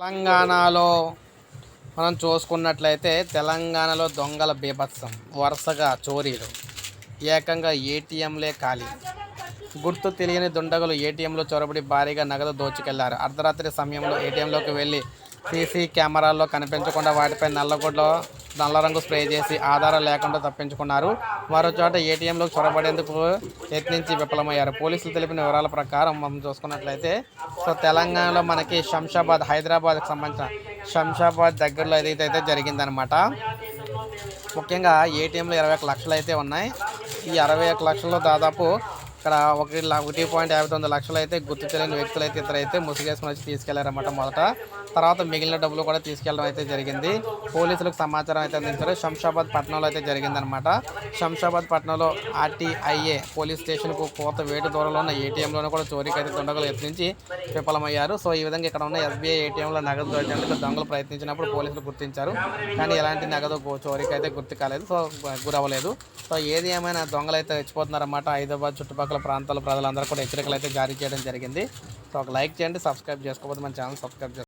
తెలంగాణలో మనం చూసుకున్నట్లయితే తెలంగాణలో దొంగల బీభత్సం వరుసగా చోరీలు. ఏకంగా ఏటీఎంలే ఖాళీ. గుర్తు తెలియని దుండగులు ఏటీఎంలో చొరబడి భారీగా నగదు దోచుకెళ్ళారు. అర్ధరాత్రి సమయంలో ఏటీఎంలోకి వెళ్ళి సీసీ కెమెరాల్లో కనిపించకుండా వాటిపై నల్లగొడ్లో నల్ల రంగు స్ప్రే చేసి ఆధారం లేకుండా తప్పించుకున్నారు. మరో చోట ఏటీఎంలోకి చొరబడేందుకు యత్నించి విఫలమయ్యారు. పోలీసులు తెలిపిన వివరాల ప్రకారం మనం చూసుకున్నట్లయితే సో తెలంగాణలో మనకి శంషాబాద్ హైదరాబాద్కి సంబంధించిన శంషాబాద్ దగ్గరలో ఏదైతే జరిగిందనమాట ముఖ్యంగా ఏటీఎంలో ఇరవై ఒక లక్షలు అయితే ఉన్నాయి. ఈ అరవై ఒక లక్షల్లో దాదాపు ఇక్కడ ఒకటి ల- ఒకటి పాయింట్ యాభై తొమ్మిది లక్షలు అయితే గుర్తు తెలియని వ్యక్తులు అయితే ఇద్దరైతే ముసుగేసుకుని వచ్చి తీసుకెళ్ళారన్నమాట మొదట. తర్వాత మిగిలిన డబ్బులు కూడా తీసుకెళ్ళడం అయితే జరిగింది. పోలీసులకు సమాచారం అయితే అందించారు. శంషాబాద్ పట్టణంలో అయితే జరిగిందనమాట శంషాబాద్ పట్టణంలో ఆర్టీఐఏ పోలీస్ స్టేషన్కు కోత వేటు దూరంలో ఉన్న ఏటీఎంలోనూ కూడా చోరీకి అయితే దొంగలు యత్నించి విఫలమయ్యారు. సో ఈ విధంగా ఇక్కడ ఉన్న ఎస్బీఐ ఏటీఎంలో నగదు దోచేందుకు దొంగలు ప్రయత్నించినప్పుడు పోలీసులు గుర్తించారు. కానీ ఎలాంటి నగదు చోరీకి అయితే గుర్తు కాలేదు. సో గురవ్వలేదు. సో ఏది ఏమైనా దొంగలు అయితే తెచ్చిపోతున్నారన్నమాట హైదరాబాద్ చుట్టుపక్కల చుట్టుపక్కల ప్రాంతాల ప్రజలందరూ కూడా హెచ్చరికలు అయితే జారీ చేయడం జరిగింది. సో ఒక లైక్ చేయండి సబ్స్క్రైబ్ చేసుకోకపోతే మన ఛానల్ సబ్స్క్రైబ్ చేసుకోండి